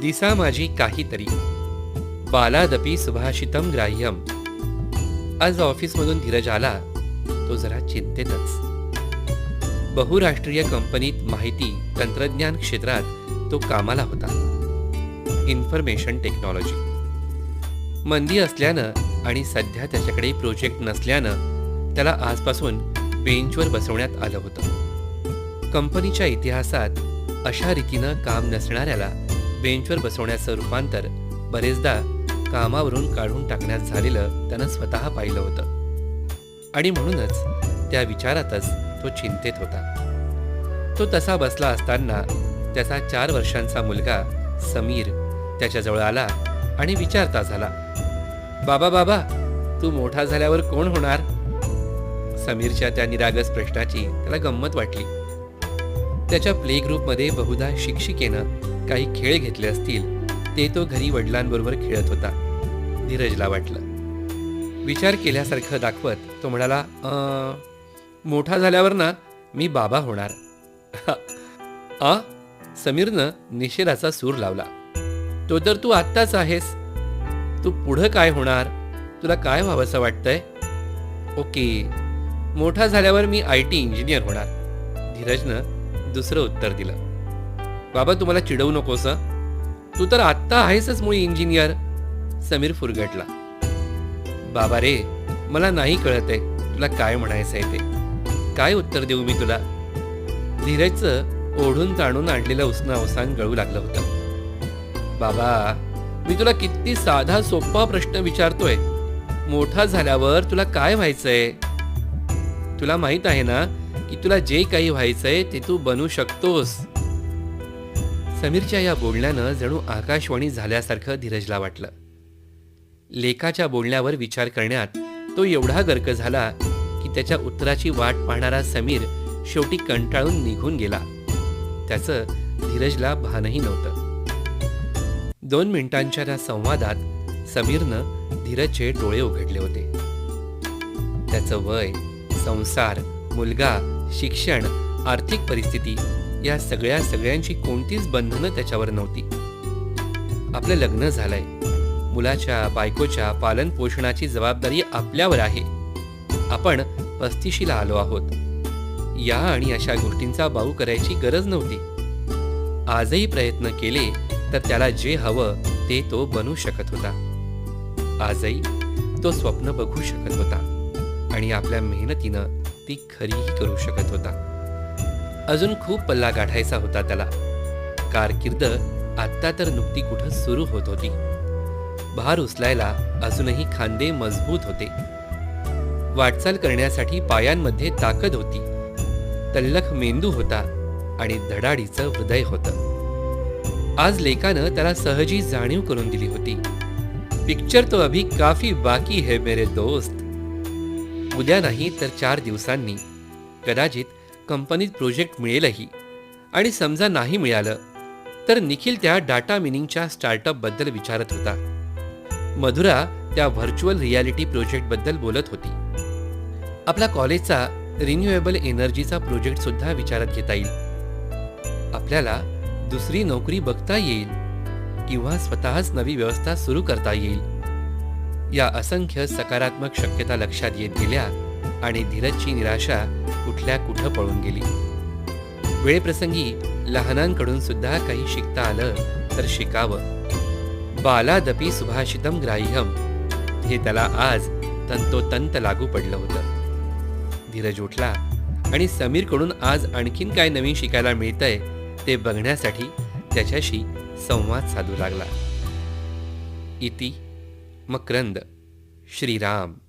दिसा माझी काहीतरी. बालादपी सुभाषितम ग्राह्यम. आज ऑफिसमधून धीरज आला तो जरा चिंतेतच. बहुराष्ट्रीय कंपनीत माहिती तंत्रज्ञान क्षेत्रात तो कामाला होता. Information technology. मंदी असल्यानं आणि सध्या त्याच्याकडे प्रोजेक्ट नसल्यानं त्याला आजपासून बेंचवर बसवण्यात आलं होतं. कंपनीच्या इतिहासात अशा रीतीनं काम नसणाऱ्याला बेंचवर बसवण्याचं रूपांतर बरेचदा कामावरून काढून टाकण्यात झालेलं त्यानं स्वतः पाहिलं होतं. आणि म्हणूनच त्या विचारातच तो चिंतेत होता. तो तसा बसला असताना त्याचा चार वर्षांचा मुलगा समीर त्याच्याजवळ आला आणि विचारता झाला बाबा बाबा तू मोठा झाल्यावर कोण होणार? समीरच्या त्या निरागस प्रश्नाची त्याला गंमत वाटली. त्याच्या प्ले ग्रुपमध्ये बहुधा शिक्षिकेनं काही खेळ घेतले असतील ते तो घरी वडिलांबरोबर खेळत होता धीरजला वाटलं. विचार केल्यासारखं दाखवत तो म्हणाला मोठा झाल्यावर ना मी बाबा होणार. आ समीरनं निषेधाचा सूर लावला. तो तर तू आत्ताच आहेस. तू पुढं काय होणार? तुला काय व्हावंसं वाटतंय? ओके मोठा झाल्यावर मी आय टी इंजिनियर होणार. धीरजनं दुसरं उत्तर दिलं. बाबा तुम्हाला चिडवू नकोस तू तर आत्ता आहेसच मुळी इंजिनियर समीर फुरगटला. बाबा रे मला नाही कळत आहे तुला काय म्हणायचंय ते. काय उत्तर देऊ मी तुला? धीरजचं ओढून ताणून आणलेलं उसना अवसान गळू लागलं होतं. बाबा मी तुला किती साधा सोपा प्रश्न विचारतोय. मोठा झाल्यावर तुला काय व्हायचंय? तुला माहीत आहे ना की तुला जे काही व्हायचंय ते तू बनू शकतोस. समीरच्या या बोलण्यानं जणू आकाशवाणी झाल्यासारखं धीरजला वाटलं. लेखाच्या बोलण्यावर विचार करण्यात तो एवढा गर्क झाला की त्याच्या उत्तराची वाट पाहणारा समीर शेवटी कंटाळून निघून गेला. त्याचं धीरजला भानही नव्हतं. दोन मिनिटांच्या त्या संवादात समीरनं धीरजचे डोळे उघडले होते. त्याचं वय संसार मुलगा शिक्षण आर्थिक परिस्थिती या सगळ्या सगळ्यांची कोणतीच बंधनं त्याच्यावर नव्हती. आपलं लग्न झालंय. मुलाच्या बायकोच्या पालन पोषणाची जबाबदारी आपल्यावर आहे. आपण पस्तीशीला आलो आहोत. या आणि अशा गोष्टींचा बाऊ करायची गरज नव्हती. आजही प्रयत्न केले तर त्याला जे हवं ते तो बनू शकत होता. आजही तो स्वप्न बघू शकत होता. आणि आपल्या मेहनतीनं ती खरीही करू शकत होता. अजून खूप पल्ला गाठायचा होता त्याला. कारकीर्द आत्ता तर नुकती कुठं सुरू होत होती. भार उचलायला अजूनही खांदे मजबूत होते. वाटचाल करण्यासाठी पायांमध्ये ताकद होती. तल्लख मेंदू होता आणि धडाडीचं हृदय होतं. आज लेखानं त्याला सहजी जाणीव करून दिली होती. पिक्चर तो अभी काफी बाकी है मेरे दोस्त. उद्या नाही तर चार दिवसांनी. कदाचित कंपनीत प्रोजेक्ट मिळेलही. आणि समजा नाही मिळालं तर निखिल त्या डाटा मिनिंगच्या स्टार्टअपबद्दल विचारत होता. मधुरा त्या व्हर्च्युअल रियालिटी प्रोजेक्टबद्दल बोलत होती. आपला कॉलेजचा रिन्युएबल एनर्जीचा प्रोजेक्ट सुद्धा विचारात घेता येईल. आपल्याला दुसरी नोकरी बघता येईल किंवा स्वतःच नवी व्यवस्था सुरू करता येईल. या असंख्य सकारात्मक शक्यता लक्षात येत गेल्या आणि धीरजची निराशा कुठल्या कुठं पळून गेली. वेळप्रसंगी लहानांकडून सुद्धा काही शिकता आलं तर शिकावं. बालादपी सुभाषितम ग्राह्यम. हे त्याला आज तंतोतंत लागू पडलं होतं. धीरज उठला आणि समीरकडून आज आणखीन काय नवीन शिकायला मिळतंय ते बघण्यासाठी त्याच्याशी संवाद साधू लागला. इति Makranda, Shri Ram.